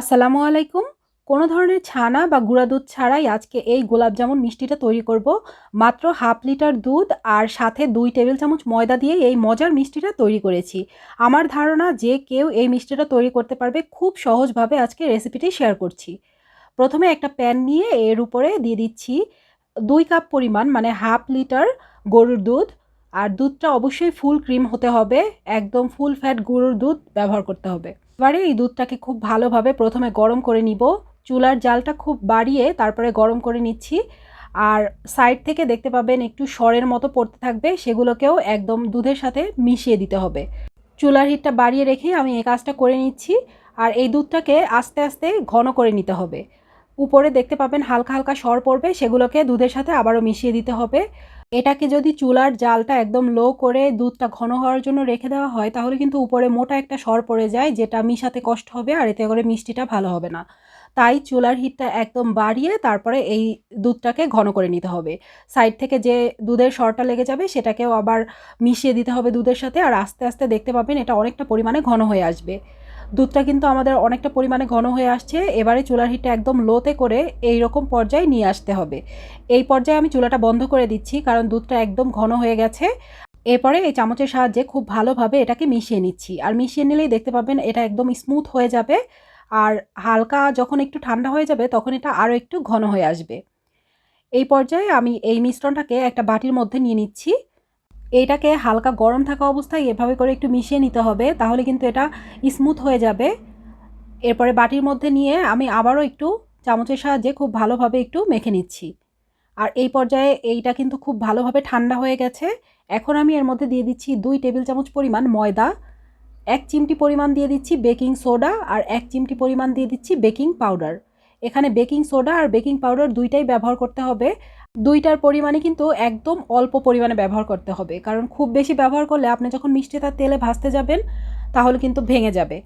আসসালামু আলাইকুম। কোনো ধরনের ছানা বা গুঁড়া দুধ ছাড়াই আজকে এই গোলাপ জামুন মিষ্টিটা তৈরি করব। মাত্র হাফ লিটার দুধ আর সাথে দুই টেবিল চামচ ময়দা দিয়ে এই মজার মিষ্টিটা তৈরি করেছি। আমার ধারণা যে কেউ এই মিষ্টিটা তৈরি করতে পারবে, খুব সহজভাবে আজকে রেসিপিটি শেয়ার করছি। প্রথমে একটা প্যান নিয়ে এর উপরে দিয়ে দিচ্ছি দুই কাপ পরিমাণ মানে হাফ লিটার গরুর দুধ। আর দুধটা অবশ্যই ফুল ক্রিম হতে হবে, একদম ফুল ফ্যাট গরুর দুধ ব্যবহার করতে হবে। এবারে এই দুধটাকে খুব ভালোভাবে প্রথমে গরম করে নিব। চুলার জালটা খুব বাড়িয়ে তারপরে গরম করে নিচ্ছি। আর সাইড থেকে দেখতে পাবেন একটু সরের মতো পড়তে থাকবে, সেগুলোকেও একদম দুধের সাথে মিশিয়ে দিতে হবে। চুলার হিটটা বাড়িয়ে রেখে আমি এই কাজটা করে নিচ্ছি। আর এই দুধটাকে আস্তে আস্তে ঘন করে নিতে হবে। উপরে দেখতে পাবেন হালকা হালকা সর পড়বে, সেগুলোকে দুধের সাথে আবারও মিশিয়ে দিতে হবে। এটাকে যদি চুলার জালটা একদম লো করে দুধটা ঘন হওয়ার জন্য রেখে দেওয়া হয়, তাহলে কিন্তু উপরে মোটা একটা সর পড়ে যায়, যেটা মিশাতে কষ্ট হবে আর এতে করে মিষ্টিটা ভালো হবে না। তাই চুলার হিটটা একদম বাড়িয়ে তারপরে এই দুধটাকে ঘন করে নিতে হবে। সাইড থেকে যে দুধের সরটা লেগে যাবে, সেটাকেও আবার মিশিয়ে দিতে হবে দুধের সাথে, আর আস্তে আস্তে দেখতে পাবেন এটা অনেকটা পরিমাণে ঘন হয়ে আসবে। দুধটা কিন্তু আমাদের অনেকটা পরিমাণে ঘন হয়ে আসছে। এবারে চুলার হিটটা একদম লোতে করে এই রকম পর্যায়ে নিয়ে আসতে হবে। এই পর্যায়ে আমি চুলাটা বন্ধ করে দিচ্ছি, কারণ দুধটা একদম ঘন হয়ে গেছে। এরপরে এই চামচের সাহায্যে খুব ভালোভাবে এটাকে মিশিয়ে নিচ্ছি। আর মিশিয়ে নিলেই দেখতে পাবেন এটা একদম স্মুথ হয়ে যাবে। আর হালকা যখন একটু ঠান্ডা হয়ে যাবে, তখন এটা আরও একটু ঘন হয়ে আসবে। এই পর্যায়ে আমি এই মিশ্রণটাকে একটা বাটির মধ্যে নিয়ে নিচ্ছি। এইটাকে হালকা গরম থাকা অবস্থায় এভাবে করে একটু মিশিয়ে নিতে হবে, তাহলে কিন্তু এটা স্মুথ হয়ে যাবে। এরপরে বাটির মধ্যে নিয়ে আমি আবারও একটু চামচের সাহায্যে খুব ভালোভাবে একটু মেখে নিচ্ছি। আর এই পর্যায়ে এইটা কিন্তু খুব ভালোভাবে ঠান্ডা হয়ে গেছে। এখন আমি এর মধ্যে দিয়ে দিচ্ছি দুই টেবিল চামচ পরিমাণ ময়দা, এক চিমটি পরিমাণ দিয়ে দিচ্ছি বেকিং সোডা আর এক চিমটি পরিমাণ দিয়ে দিচ্ছি বেকিং পাউডার। এখানে বেকিং সোডা আর বেকিং পাউডার দুইটাই ব্যবহার করতে হবে। দুইটার পরিমাণে কিন্তু একদম অল্প পরিমাণে ব্যবহার করতে হবে। কারণ খুব বেশি ব্যবহার করলে আপনি যখন মিষ্টিটা তেলে ভাজতে যাবেন, তাহলে কিন্তু ভেঙে যাবে।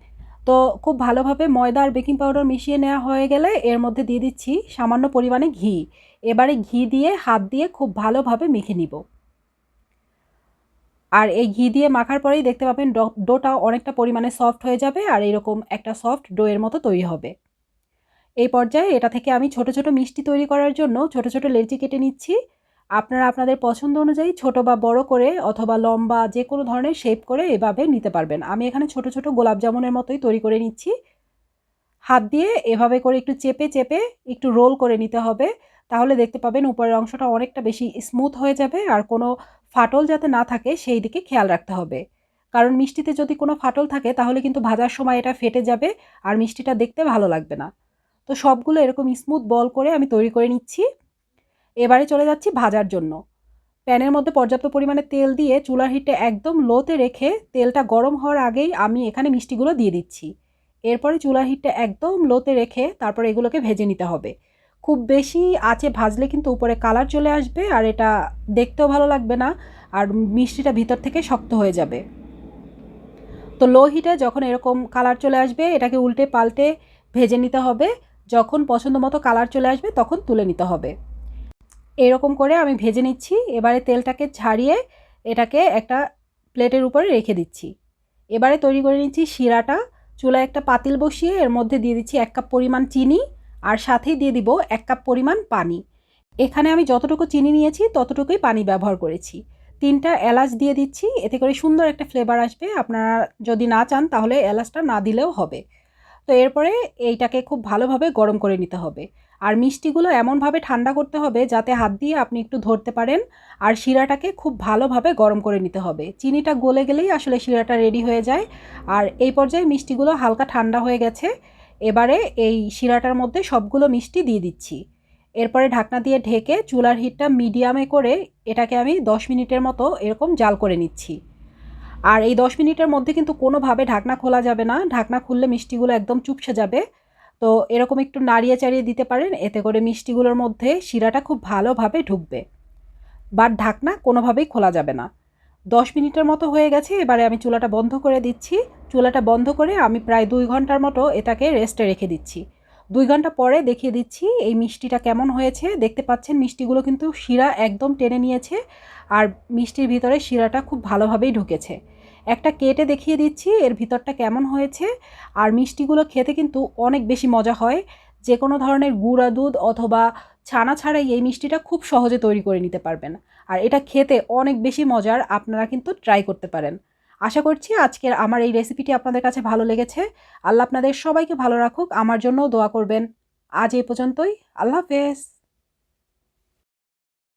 তো খুব ভালোভাবে ময়দা আর বেকিং পাউডার মিশিয়ে নেওয়া হয়ে গেলে এর মধ্যে দিয়ে দিচ্ছি সামান্য পরিমাণে ঘি। এবারে ঘি দিয়ে হাত দিয়ে খুব ভালোভাবে মেখে নিব। আর এই ঘি দিয়ে মাখার পরেই দেখতে পাবেন ডোটা অনেকটা পরিমাণে সফট হয়ে যাবে আর এরকম একটা সফট ডোয়ের মতো তৈরি হবে। এই পর্যায়ে এটা থেকে আমি ছোট ছোট মিষ্টি তৈরি করার জন্য ছোট ছোট লেচি কেটে নিচ্ছি। আপনারা আপনাদের পছন্দ অনুযায়ী ছোট বা বড় করে অথবা লম্বা যে কোনো ধরনের শেপ করে এভাবে নিতে পারবেন। আমি এখানে ছোট ছোট গোলাপ জামুনের মতোই তৈরি করে নিচ্ছি। হাত দিয়ে এভাবে করে একটু চেপে চেপে একটু রোল করে নিতে হবে। তাহলে দেখতে পাবেন উপরের অংশটা অনেকটা বেশি স্মুথ হয়ে যাবে আর কোনো ফাটল যাতে না থাকে সেই দিকে খেয়াল রাখতে হবে। কারণ মিষ্টিতে যদি কোনো ফাটল থাকে তাহলে কিন্তু ভাজার সময় এটা ফেটে যাবে আর মিষ্টিটা দেখতে ভালো লাগবে না। তো সবগুলো এরকম স্মুথ বল করে আমি তৈরি করে নিচ্ছি। এবারে চলে যাচ্ছি ভাজার জন্য। প্যানের মধ্যে পর্যাপ্ত পরিমাণে তেল দিয়ে চুলার হিটে একদম লোতে রেখে তেলটা গরম হওয়ার আগেই আমি এখানে মিষ্টিগুলো দিয়ে দিচ্ছি। এরপরে চুলার হিটটা একদম লোতে রেখে তারপর এগুলোকে ভেজে নিতে হবে। খুব বেশি আঁচে ভাজলে কিন্তু উপরে কালার চলে আসবে আর এটা দেখতেও ভালো লাগবে না আর মিষ্টিটা ভিতর থেকে শক্ত হয়ে যাবে। তো লো হিটে যখন এরকম কালার চলে আসবে এটাকে উল্টে পাল্টে ভেজে নিতে হবে। যখন পছন্দ মতো কালার চলে আসবে তখন তুলে নিতে হবে। এরকম করে আমি ভেজে নিচ্ছি, এবারে তেলটাকে ছাড়িয়ে এটাকে একটা প্লেটের উপরে রেখে দিচ্ছি। এবারে তৈরি করে নিচ্ছি শিরাটা, চুলায় একটা পাতিল বসিয়ে এর মধ্যে দিয়ে দিচ্ছি এক কাপ পরিমাণ চিনি আর সাথেই দিয়ে দিব এক কাপ পরিমাণ পানি। এখানে আমি যতটুকু চিনি নিয়েছি ততটুকুই পানি ব্যবহার করেছি। তিনটা এলাচ দিয়ে দিচ্ছি, এতে করে সুন্দর একটা ফ্লেভার আসবে। আপনারা যদি না চান তাহলে এলাচটা না দিলেও হবে। তো এরপরে এইটাকে খুব ভালোভাবে গরম করে নিতে হবে। আর মিষ্টিগুলো এমনভাবে ঠান্ডা করতে হবে যাতে হাত দিয়ে আপনি একটু ধরতে পারেন। আর শিরাটাকে খুব ভালোভাবে গরম করে নিতে হবে। চিনিটা গলে গেলেই আসলে শিরাটা রেডি হয়ে যায়। আর এই পর্যায়ে মিষ্টিগুলো হালকা ঠান্ডা হয়ে গেছে। এবারে এই শিরাটার মধ্যে সবগুলো মিষ্টি দিয়ে দিচ্ছি। এরপরে ঢাকনা দিয়ে ঢেকে চুলার হিটটা মিডিয়ামে করে এটাকে আমি দশ মিনিটের মতো এরকম জাল করে নিচ্ছি। আর এই দশ মিনিটের মধ্যে কিন্তু কোনোভাবে ঢাকনা খোলা যাবে না। ঢাকনা খুললে মিষ্টিগুলো একদম চুপসে যাবে। তো এরকম একটু নাড়িয়ে চাড়িয়ে দিতে পারেন, এতে করে মিষ্টিগুলোর মধ্যে শিরাটা খুব ভালোভাবে ঢুকবে। বাট ঢাকনা কোনোভাবেই খোলা যাবে না। দশ মিনিটের মতো হয়ে গেছে, এবারে আমি চুলাটা বন্ধ করে দিচ্ছি। চুলাটা বন্ধ করে আমি প্রায় দুই ঘণ্টার মতো এটাকে রেস্টে রেখে দিচ্ছি। দুই ঘণ্টা পরে দেখিয়ে দিচ্ছি এই মিষ্টিটা কেমন হয়েছে। দেখতে পাচ্ছেন মিষ্টিগুলো কিন্তু শিরা একদম টেনে নিয়েছে। আর মিষ্টির ভিতরে শিরাটা খুব ভালোভাবেই ঢুকেছে। একটা কেটে দেখিয়ে দিচ্ছি, এর ভিতরটা কেমন হয়েছে। আর মিষ্টিগুলো খেতে কিন্তু অনেক বেশি মজা হয়। যে কোনো ধরনের গুঁড়া দুধ অথবা ছানা ছাড়াই এই মিষ্টিটা খুব সহজে তৈরি করে নিতে পারবেন। আর এটা খেতে অনেক বেশি মজার, আপনারা কিন্তু ট্রাই করতে পারেন। আশা করছি আজকের আমার এই রেসিপিটি আপনাদের কাছে ভালো লেগেছে। আল্লাহ আপনাদের সবাইকে ভালো রাখুক, আমার জন্যও দোয়া করবেন। আজ এই পর্যন্তই, আল্লাহ হাফেজ।